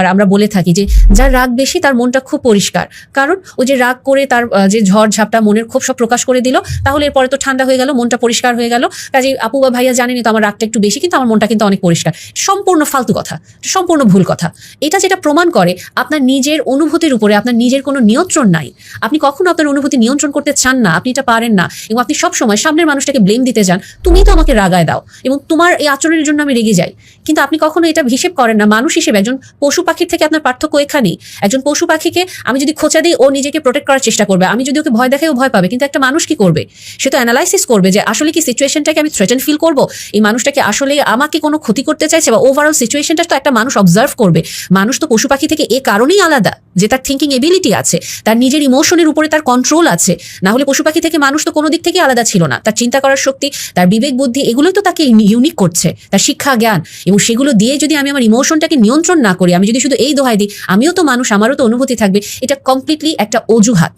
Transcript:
আর আমরা বলে থাকি যে যার রাগ বেশি, তার মনটা খুব পরিষ্কার। কারণ ও যে রাগ করে তার যে ঝড় ঝাপটা মনের ক্ষোভ সব প্রকাশ করে দিল, তাহলে এরপরে তো ঠান্ডা হয়ে গেল, মনটা পরিষ্কার হয়ে গেল। কাজে আপু বা ভাইয়া জানেনি তো আমার রাগটা একটু বেশি, কিন্তু আমার মনটা কিন্তু অনেক পরিষ্কার। সম্পূর্ণ ফালতু কথা, সম্পূর্ণ ভুল কথা। এটা যেটা প্রমাণ করে, আপনার নিজের অনুভূতির উপরে আপনার নিজের কোনো নিয়ন্ত্রণ নাই। আপনি কখনো আপনার অনুভূতি নিয়ন্ত্রণ করতে চান না, আপনি এটা পারেন না। এবং আপনি সবসময় সামনের মানুষটাকে ব্লেম দিতে যান, তুমি তো আমাকে রাগায় দাও। এবং তোমার এই আচরণের জন্য আমি রেগে যাই। কিন্তু আপনি কখনো এটা হিসেব করেন না, মানুষ হিসেবে একজন পশু পাখির থেকে আপনার পার্থক্য এখানেই। একজন পশু পাখিকে আমি যদি খোঁচা দিই, ও নিজেকে প্রোটেক্ট করার চেষ্টা করবে। আমি যদি ওকে ভয় দেখাই, ও ভয় পাবে। কিন্তু একটা মানুষ কি করবে? সে তো অ্যানালাইসিস করবে যে আসলে কি সিচুয়েশনটাকে আমি থ্রেটেন ফিল করব? এই মানুষটাকে আসলে আমাকে কোনো ক্ষতি করতে চাইছে? বা ওভারঅল সিচুয়েশনটা তো একটা মানুষ অবজার্ভ করবে। মানুষ তো পশু পাখি থেকে এ কারণেই আলাদা। যে তার থিঙ্কিং এবিলিটি আছে, তার নিজের ইমোশনের উপরে তার কন্ট্রোল আছে, না হলে পশু পাখি থেকে মানুষ তো কোনো দিক থেকে আলাদা ছিল না। তার চিন্তা করার শক্তি, তার বিবেক বুদ্ধি, এগুলোই তো তাকে ইউনিক করছে, তার শিক্ষা, জ্ঞান। এবং সেগুলো দিয়ে যদি আমি আমার ইমোশনটাকে নিয়ন্ত্রণ না করি, আমি যদি শুধু এই দোহাই দিই, আমিও তো মানুষ, আমারও তো অনুভূতি থাকবে, এটা কমপ্লিটলি একটা অজুহাত।